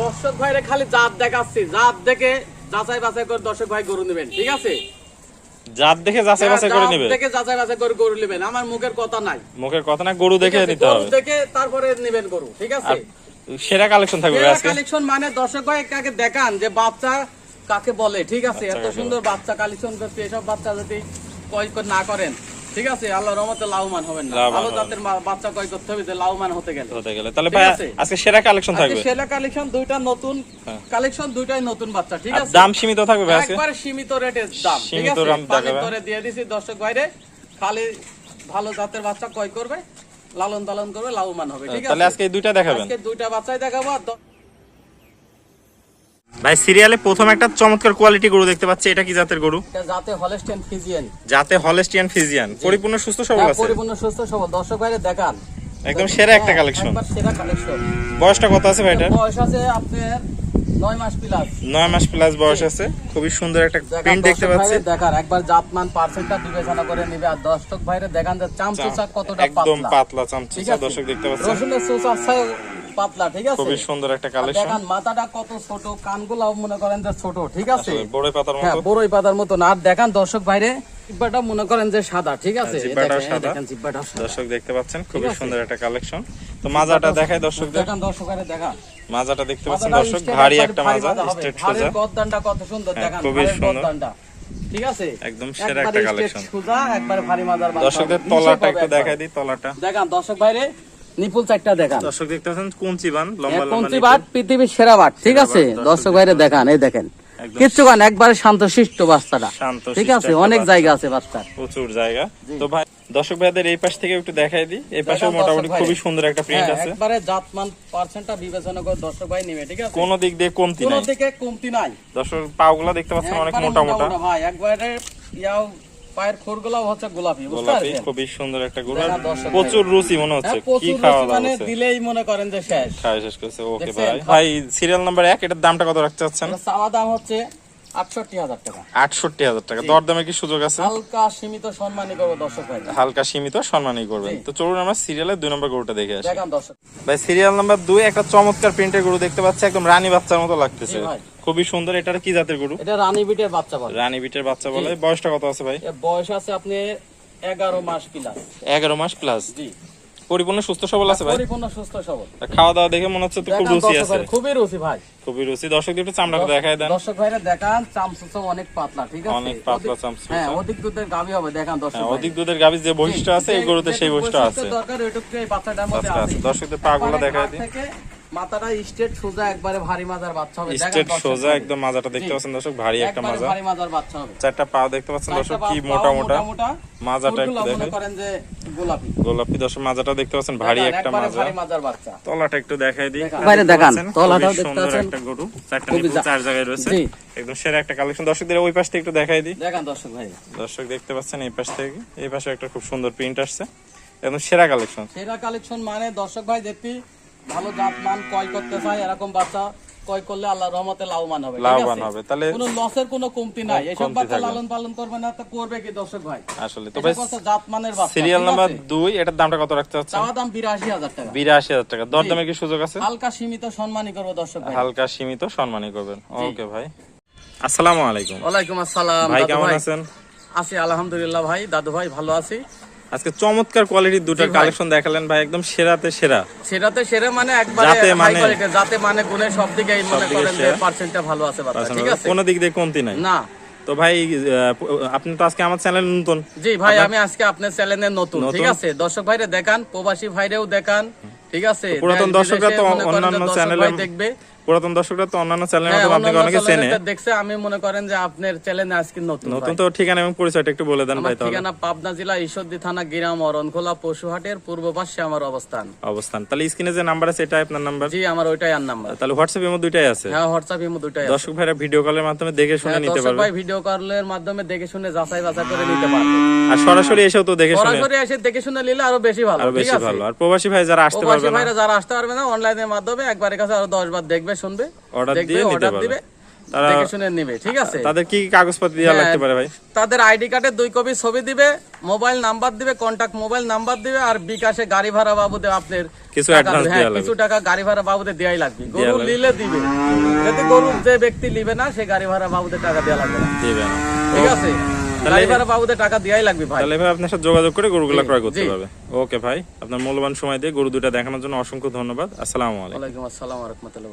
দর্শক ভাইরে খালি জাত দেখাচ্ছি। জাত দেখে যাচাই বাছাই করে দর্শক ভাই গরু নেবেন ঠিক আছে? জাত দেখে যাচাই বাছাই করে জাত দেখে যাচাই বাছাই করে গরু নেবেন। আমার মুখের কথা নাই। মুখের কথা না গরু দেখে নিতে হবে। দেখে তারপরে নেবেন গরু ঠিক আছে? সেরা কালেকশন থাকবে আজকে। কালেকশন মানে দর্শক ভাই কাকে দেখান যে বাচ্চা কাকে বলে ঠিক আছে? এত সুন্দর বাচ্চা কালেকশন করতে এসব বাচ্চা যদি না করেন ঠিক আছে আল্লাহ রহমতে লাভবান হবেন না। ভালো জাতের বাচ্চা কয় করতে হবে যে লাভবান হতে গেলে। হতে গেলে। তাহলে ভাই আজকে সেরা কালেকশন থাকবে? সেরা কালেকশন দুইটা নতুন হ্যাঁ। কালেকশন দুইটাই নতুন বাচ্চা ঠিক আছে? দাম সীমিত থাকবে ভাই আজকে? একবারে সীমিত রেটের দাম ঠিক সীমিত আছে? দাম পানির দেখাবে। দিয়ে দিছি দর্শক বাইরে খালি ভালো জাতের বাচ্চা কয় করবে লালন পালন করবে লাভবান হবে ঠিক তাহলে আজকে দুইটা দেখাবেন। আজকে দুইটা বাচ্চাই দেখাবো ভাই সিরিয়ালে প্রথম একটা চমৎকার কোয়ালিটি গরু দেখতে পাচ্ছি। এটা কি জাতের গরু? এটা জাতে হলস্টেন ফিজিয়ান যাতে হলস্টিয়ান ফিজিয়ান পরিপূর্ণ সুস্থ সবল হ্যাঁ, আছে? পরিপূর্ণ সুস্থ সবল। দর্শক বাইরে দেখান। একদম সেরা একটা হ্যাঁ, কালেকশন একবার সেরা কালেকশন বয়সটা কত আছে ভাই এটার বয়স আছে আপনার নয় মাস প্লাস নয় মাস প্লাস বয়স আছে। খুবই সুন্দর একটা প্রিন্ট দেখতে পাচ্ছি। দেখান। একবার জাতমান পার্সেন্টটা বিবেচনা করে নিবে। আর দর্শক বাইরে দেখান যে চামচুচা কতটা পাতলা একদম পাতলা। চামচুচা দর্শক দেখতে পাচ্ছেন। রসুনের চুচা পাতলা ঠিক আছে? খুবই সুন্দর একটা কালেকশন দেখান মাথাটা কত ছোট কানগুলাও মনে করেন যে ছোট ঠিক আছে? বড় পাতার হ্যাঁ বড়ই পাতার মতো। না দেখান দর্শক বাইরে জিব্বাটা মনে করেন যে সাদা ঠিক আছে? হ্যাঁ, এই সাদা। দর্শক দেখতে পাচ্ছেন খুবই সুন্দর একটা কালেকশন তো মাজাটা দেখায় দর্শকদের। দেখান দর্শক বাইরে দেখান। মাজাটা দেখতে পাচ্ছেন দর্শক ভারী একটা মাজা স্ট্রেট ভারের সোজা। গদ্দানটা কত সুন্দর হ্যাঁ, দেখান খুবই সুন্দর। গদ্দানটা ঠিক আছে? একদম সেরা একটা কালেকশন সোজা একবারে ভারী মাজার দর্শকদের তলাটা একটু দেখাই। দিই তলাটা। দেখান দর্শক বাইরে নিপুল চারটা দেখান। দর্শক দেখতে পাচ্ছেন কুঞ্চিবান লম্বা লম্বা কঞ্চি নিপুল। বাট পৃথিবীর সেরা বাট ঠিক আছে? দর্শক বাইরে দেখান এই দেখেন। কিচ্ছু গান একবারে শান্তশিষ্ট বাচ্চাটা। শান্ত ঠিক আছে অনেক জায়গা আছে বাচ্চার। প্রচুর জায়গা। তো ভাই দর্শক ভাইদের এই পাশ থেকে একটু দেখাই দিই। এই পাশে মোটামুটি খুবই সুন্দর একটা প্রিন্ট হ্যাঁ, আছে। একবারে জাতমান পার্সেন্টটা বিবেচনা করে দর্শক ভাই নেবে ঠিক আছে? কোনো দিক দিয়ে কমতি কোনো নাই। দিকে কমতি নাই। দর্শক পাগুলা দেখতে পাচ্ছেন অনেক মোটা মোটা ভাই একবারে ইয়াও পায়ের খুরগুলাও হচ্ছে গোলাপি বুঝতে গোলাপি পারছেন? খুবই সুন্দর একটা ভাই। প্রচুর রুচি মনে হচ্ছে হ্যাঁ, কি খাওয়া মানে দিলেই মনে করেন যে শেষ। খাওয়া শেষ করছে ওকে ভাই ভাই সিরিয়াল নাম্বার এক এটার দামটা কত রাখতে চাচ্ছেন? চাওয়া দাম হচ্ছে আটষট্টি হাজার টাকা। আটষট্টি হাজার টাকা। দরদামে কি সুযোগ আছে? হালকা সীমিত সম্মানই করব দর্শক ভাই হালকা সীমিত সম্মানই করবেন। তো চলুন আমরা সিরিয়ালের দুই নম্বর গরুটা দেখে আসি। দেখান দর্শক। ভাই সিরিয়াল নাম্বার দুই একটা চমৎকার প্রিন্টের গরু দেখতে পাচ্ছি। একদম রানী বাচ্চার মতো লাগতেছে। খুবই সুন্দর। এটার কি জাতের গরু? এটা রানী বিটের বাচ্চা বলে। রানী বিটের বাচ্চা বলে। বয়সটা কত আছে ভাই? বয়স আছে আপনি এগারো মাস প্লাস এগারো মাস প্লাস জি। পরিপূর্ণ সুস্থ সবল আছে ভাই? পরিপূর্ণ সুস্থ সবল। খাওয়া দাওয়া দেখে মনে হচ্ছে তো খুব রুচি আছে। খুবই রুচি ভাই। খুবই রুচি। দর্শকদের একটু চামড়া দেখায় দেন। দর্শক ভাইরা দেখান চামচুচো অনেক পাতলা ঠিক আছে? অনেক পাতলা চামচুচো। হ্যাঁ অধিক দুধের গাবি হবে দেখান দর্শক হ্যাঁ, অধিক দুধের গাবি যে বৈশিষ্ট্য আছে এই গরুতে সেই বৈশিষ্ট্য আছে। দরকার ওইটুকু এই বাচ্চাটার মধ্যে আচ্ছা, আছে। আচ্ছা, দর্শকদের পাগুলো দেখায়। থেকে মাথাটা স্ট্রেট সোজা একবারে ভারী মাজার বাচ্চা হবে। স্ট্রেট দর্শক সোজা ভাই। একদম মাজাটা দেখতে পাচ্ছেন দর্শক ভারী একটা মাজা। ভারী মাজার বাচ্চা হবে। চারটা পা দেখতে পাচ্ছেন দর্শক কি মোটা মোটা মোটা। মাজাটা একটু দেখেন। করেন যে গোলাপি। গোলাপি দর্শক মাজাটা দেখতে পাচ্ছেন ভারী একটা মাজা। ভারী মাজার বাচ্চা। তলাটা একটু দেখাই দিই। বাইরে দেখান, তলাটাও দেখতে সুন্দর পাচ্ছেন। একটা গরু চারটা নিপুল চার জায়গায় রয়েছে। একদম সেরা একটা কালেকশন। দর্শকদের ওই পাশ থেকে একটু দেখাই দিই। দেখান দর্শক ভাই। দর্শক দেখতে পাচ্ছেন এই পাশ থেকে। এই পাশে একটা খুব সুন্দর প্রিন্ট আসছে। একদম সেরা কালেকশন। সেরা কালেকশন মানে দর্শক ভাই ভালো জাত মান ক্রয় করতে চায় এরকম বাচ্চা ক্রয় করলে আল্লাহ রহমতে লাভবান হবে লাভবান হবে। তাহলে কোনো লসের কোনো কমতি নাই। এসব বাচ্চা লালন পালন করবে না তো করবে কি দর্শক ভাই? আসলে তো ভাই জাত মানের বাচ্চা সিরিয়াল নাম্বার আছে? দুই এটার দামটা কত রাখতে হচ্ছে চাওয়া দাম বিরাশি হাজার টাকা। বিরাশি হাজার টাকা। দরদামে কি সুযোগ আছে? হালকা সীমিত সম্মানই করব দর্শক ভাই। হালকা সীমিত সম্মানই করবেন। ওকে ভাই। আসসালামু আলাইকুম। ওয়ালাইকুম আসসালাম ভাই কেমন আছেন? আছি আলহামদুলিল্লাহ ভাই। দাদু ভাই ভালো আছি। আজকে চমৎকার কোয়ালিটির দুটো কালেকশন দেখালেন ভাই একদম সেরাতে সেরা। সেটাতে সেরে মানে একবারে যাতে হাই মানে- কোয়ালিটি যাতে মানে গুণের সব দিকে মনে করেন যে। পার্সেন্টটা ভালো আছে বাচ্চা ঠিক আছে? কোনো দিক দিয়ে কমতি নাই। না। তো ভাই আপনি তো আজকে আমার চ্যানেল নতুন। জি ভাই আমি আজকে আপনার চ্যানেলে নতুন? ঠিক আছে? দর্শক ভাইরে দেখান প্রবাসী ভাইরেও দেখান ঠিক আছে? পুরাতন দর্শকরা তো অন্যান্য চ্যানেলে দেখবে। পুরাতন দর্শকরা তো অন্যান্য চ্যানেলের হ্যাঁ, মাধ্যমে আপনাকে অনেকে চেনে। দেখছে আমি মনে করেন যে আপনার চ্যানেলে আজকে নতুন নতুন তো ঠিকানা এবং পরিচয়টা একটু বলে দেন ভাই তাহলে। ঠিকানা পাবনা জেলা ঈশ্বরদী থানা গিরাম অরণখোলা পশুহাটের পূর্ব পাশে আমার অবস্থান। অবস্থান। তাহলে স্ক্রিনে যে নাম্বার আছে এটা আপনার নাম্বার জি আমার ওইটাই আর নাম্বার তাহলে হোয়াটসঅ্যাপ দুইটাই আছে? হ্যাঁ হোয়াটসঅ্যাপ ইমো দুটাই আছে। দর্শক ভাইরা ভিডিও কলের মাধ্যমে দেখে শুনে হ্যাঁ, নিতে পারবে। ভাই ভিডিও কলের মাধ্যমে দেখে শুনে যাচাই বাছাই করে নিতে পারবে। আর সরাসরি এসেও তো দেখে শুনে সরাসরি এসে দেখে শুনে নিলে আরও বেশি ভালো আরও বেশি ভালো। আর প্রবাসী ভাই যারা আসতে পারবে না ভাইরা যারা আসতে পারবে না অনলাইনের মাধ্যমে একবারের কাছে আরও দশ বার দেখবে শুনবে Order দেখবে দিয়ে অর্ডার দিবে তারা- শুনে নিবে ঠিক আছে? তাদের কি কি কাগজপত্র দেওয়া হ্যাঁ, লাগতে পারে ভাই? তাদের আইডি কার্ডের দুই কপি ছবি দিবে মোবাইল নাম্বার দিবে কন্টাক্ট মোবাইল নাম্বার দিবে আর বিকাশে গাড়ি ভাড়া বাবুদে আপনার কিছু টাকা advance দিবে। হ্যাঁ, লাগবে। কিছু টাকা গাড়ি ভাড়া বাবুদে দেওয়াই লাগবে। গরু নিলে দিবে। যদি গরু যে ব্যক্তি নিবে না সে গাড়ি ভাড়া বাবুদের টাকা দেওয়া লাগবে না। দিবে না। ঠিক আছে? বাবুদের টাকা দেওয়াই লাগবে ভাই। তাহলে ভাই আপনার সাথে যোগাযোগ করে গরুগুলো ক্রয় করতে। পারবে। ওকে ভাই আপনার মূল্যবান সময় দিয়ে গরু দুটা দেখানোর জন্য অসংখ্য ধন্যবাদ। আসসালামু আলাইকুম। আসসালাম রহমতুল্লাহ